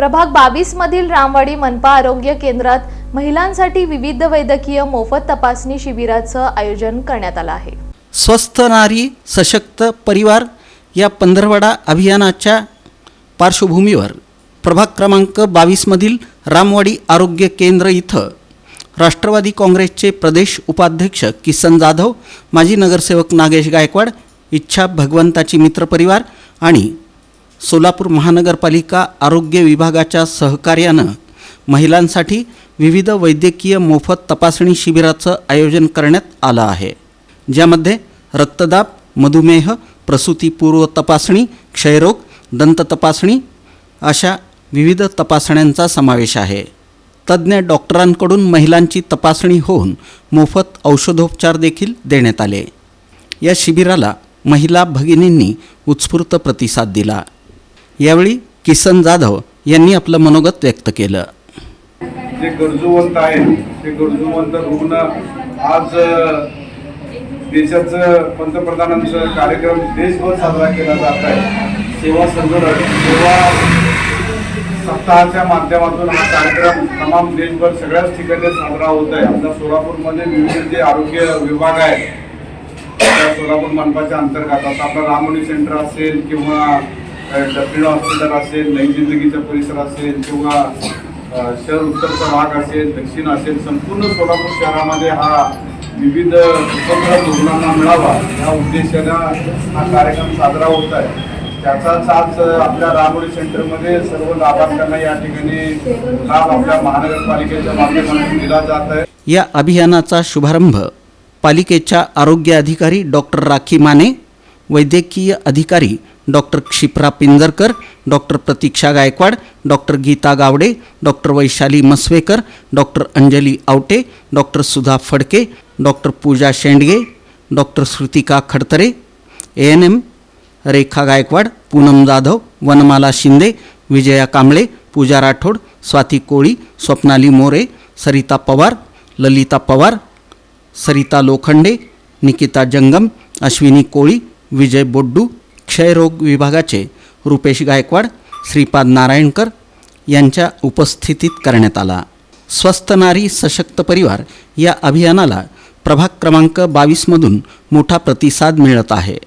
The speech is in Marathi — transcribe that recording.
प्रभाग बावीस मधील रामवाडी मनपा आरोग्य केंद्रात महिलांसाठी विविध वैद्यकीय मोफत तपासणी शिबिराचं आयोजन करण्यात आलं आहे. स्वस्थ नारी सशक्त परिवार या पंधरवडा अभियानाच्या पार्श्वभूमीवर प्रभाग क्रमांक बावीसमधील रामवाडी आरोग्य केंद्र इथं राष्ट्रवादी काँग्रेसचे प्रदेश उपाध्यक्ष किसन जाधव माजी नगरसेवक नागेश गायकवाड इच्छा भगवंताची मित्रपरिवार आणि सोलापूर महानगरपालिका आरोग्य विभागाच्या सहकार्यानं महिलांसाठी विविध वैद्यकीय मोफत तपासणी शिबिराचं आयोजन करण्यात आलं आहे. ज्यामध्ये रक्तदाब मधुमेह प्रसूतीपूर्व तपासणी क्षयरोग दंत तपासणी अशा विविध तपासण्यांचा समावेश आहे. तज्ज्ञ डॉक्टरांकडून महिलांची तपासणी होऊन मोफत औषधोपचार देखील देण्यात आले. या शिबिराला महिला भगिनींनी उत्स्फूर्त प्रतिसाद दिला. यावेळी किसन जाधव यांनी आपलं मनोगत व्यक्त केलं. जे गरजूवंत आहेत ते गरजूवंत रुग्ण आज देशाचं पंतप्रधानांचं कार्यक्रम देशभर साजरा केला जात आहे. सेवा संघटन सेवा सप्ताहाच्या माध्यमातून हा कार्यक्रम तमाम देशभर सगळ्याच ठिकाणी साजरा होत आहे. आपल्या सोलापूरमध्ये विविध जे आरोग्य विभाग आहे त्या सोलापूर मनपाच्या अंतर्गत. आता आपलं रामोणी सेंटर असेल किंवा डफिडो हॉस्पिटल असेल नई जिंदगीचा परिसर असेल किंवा शहर उत्तरचा भाग असेल दक्षिण असेल संपूर्ण सोलापूर शहरामध्ये हा विविध स्वतंत्र रुग्णांना मिळावा या उद्देशानं हा कार्यक्रम साजरा होत आहे. त्याचाच आज आपल्या रामोडी सेंटरमध्ये सर्व लाभार्थ्यांना या ठिकाणी लाभ आपल्या महानगरपालिकेच्या माध्यमातून दिला जात आहे. या अभियानाचा शुभारंभ पालिकेच्या आरोग्य अधिकारी डॉक्टर राखी माने वैद्यकीय अधिकारी doctor Kshipra Pinjarkar, doctor Pratiksha Gaikwad, doctor Geeta Gawade, doctor Vaishali Masvekar, doctor Anjali Awate, doctor Sudha Phadke, doctor Pooja Shendge, doctor Shrutika Khadtare, A N M, Rekha Gaikwad, Poonam Jadhav, Vanmala Shinde, Vijaya Kamble, Pooja Rathod, Swati Koli, Swapnali More, Sarita Pawar, Lalita Pawar, Sarita Lokhande, Nikita Jangam, Ashwini Koli विजय बोड्डू क्षयरोग विभागाचे रुपेश गायकवाड श्रीपाद नारायणकर यांच्या उपस्थितीत करण्यात आला. स्वस्थ नारी सशक्त परिवार या अभियानाला प्रभाग क्रमांक बावीसमधून मोठा प्रतिसाद मिळत आहे.